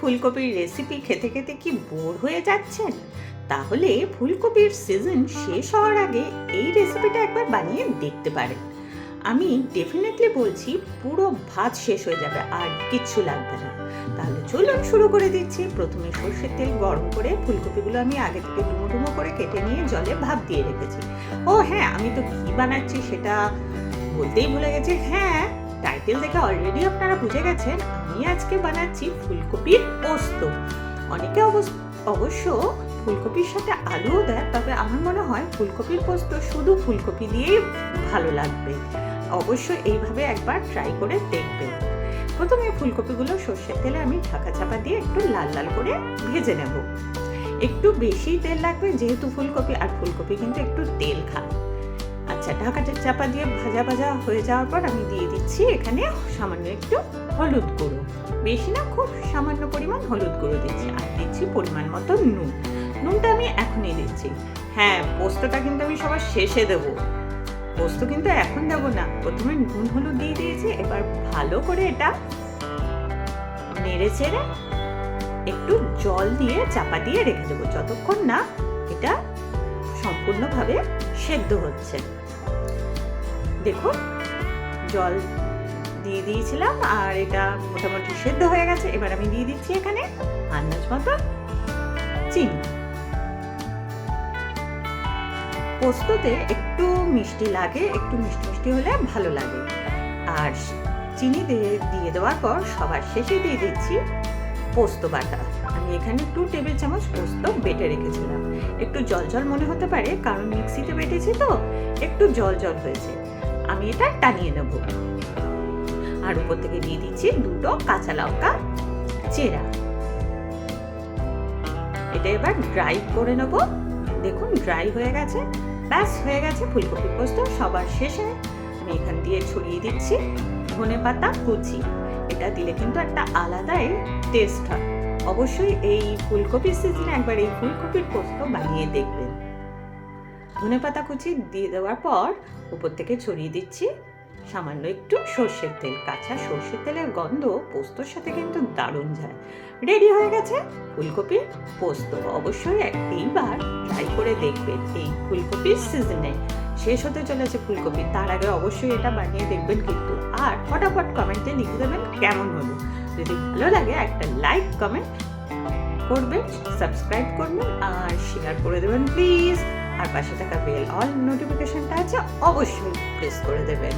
ফুলকপির রেসিপি খেতে খেতে কি বোর হয়ে যাচ্ছেন? তাহলে ফুলকপির সিজন শেষ হওয়ার আগে এই রেসিপিটা একবার বানিয়ে দেখতে পারেন। আমি ডেফিনেটলি বলছি পুরো ভাত শেষ হয়ে যাবে, আর কিচ্ছু লাগবে না। তাহলে চলুন শুরু করে দিচ্ছি। প্রথমে সর্ষের তেল গরম করে ফুলকপিগুলো আমি আগে থেকে ডুমো ডুমো করে কেটে নিয়ে জলে ভাপ দিয়ে রেখেছি। ও হ্যাঁ আমি তো কি বানাচ্ছি, সেটা বলতেই ভুলে গেছি। হ্যাঁ টাইটেল দেখে অলরেডি আপনারা বুঝে গেছেন, আমি আজকে বানাচ্ছি ফুলকপির পোস্ত। অনেকে অবশ্য ফুলকপির সাথে আলুও দেয়, তবে আমার মনে হয় ফুলকপির পোস্ত শুধু ফুলকপি দিয়েই ভালো লাগবে। অবশ্য এইভাবে একবার ট্রাই করে দেখবেন। প্রথমে ফুলকপিগুলো সর্ষের তেলে আমি ঢাকা চাপা দিয়ে একটু লাল লাল করে ভেজে নেব। একটু বেশি তেল লাগবে, যেহেতু ফুলকপি, আর ফুলকপি কিন্তু একটু তেল খায়। আচ্ছা ঢাকাটা চাপা দিয়ে ভাজা ভাজা হয়ে যাওয়ার পর আমি দিয়ে দিচ্ছি এখানে সামান্য একটু হলুদ গুঁড়ো। বেশি না, খুব সামান্য পরিমাণ হলুদ গুঁড়ো দিচ্ছি। আর দিচ্ছি পরিমাণ মতো নুন। নুনটা আমি এখনই দিচ্ছি। হ্যাঁ পোস্তটা কিন্তু আমি সবার শেষে দেবো। পোস্ত কিন্তু এখন দেবো না। প্রথমে নুন, হলুদ দিয়ে দিয়েছি, এবার ভালো করে এটা নেড়ে চেড়ে একটু জল দিয়ে চাপা দিয়ে রেখে দেবো। যতক্ষণ না এটা সম্পূর্ণভাবে সেদ্ধ হচ্ছে। দেখুন, জল দিয়ে দিয়েছিলাম আর এটা মোটামুটি সেদ্ধ হয়ে গেছে। এবার আমি দিয়ে দিচ্ছি এখানে আন্দাজ মতো চিনি। পোস্ততে একটু মিষ্টি লাগে, একটু মিষ্টি মিষ্টি হলে ভালো লাগে। আর চিনি দিয়ে দিয়ে দেওয়ার পর সবার শেষে দিয়ে দিচ্ছি পোস্ত বাটা। আমি এখানে টু টেবিল চামচ পোস্ত বেটে রেখেছিলাম। একটু জল জল মনে হতে পারে, কারণ মিক্সিতে বেটেছি তো, একটু জল জল হয়েছে। আমি এটা টানিয়ে নেব। আর উপর থেকে দিয়ে দিচ্ছি দুটো কাঁচা লঙ্কা চেরা। এটা এবার ড্রাই করে নেব। দেখুন ড্রাই হয়ে গেছে। ব্যাস, হয়ে গেছে ফুলকপি পোস্ত, সবার শেষে আমি এখান দিয়ে ছড়িয়ে দিচ্ছি ধনে পাতা কুচি। এটা দিলে কিন্তু একটা আলাদাই টেস্ট হয়। অবশ্যই এই ফুলকপির সিজনে একবার এই ফুলকপির পোস্ত বানিয়ে দেখবেন। ধনে পাতা কুচি দিয়ে দেওয়ার পর উপর থেকে ছড়িয়ে দিচ্ছি। সামান্য একটু সর্ষের তেল। কাঁচা সর্ষের তেলের গন্ধ পোস্তর সাথে কিন্তু দারুণ যায়। রেডি হয়ে গেছে ফুলকপির পোস্ত। অবশ্যই এইবার ট্রাই করে দেখবেন এই ফুলকপির সিজনে শেষ হতে চলেছে ফুলকপি। তার আগে অবশ্যই এটা বানিয়ে দেখবেন কিন্তু। আর ফটাফট কমেন্টে লিখে দেবেন কেমন হলো। যদি ভালো লাগে, একটা লাইক কমেন্ট করবেন সাবস্ক্রাইব করবেন আর শেয়ার করে দেবেন প্লিজ আর পাশে থাকা বেল অল নোটিফিকেশনটা আছে, অবশ্যই প্রেস করে দেবেন।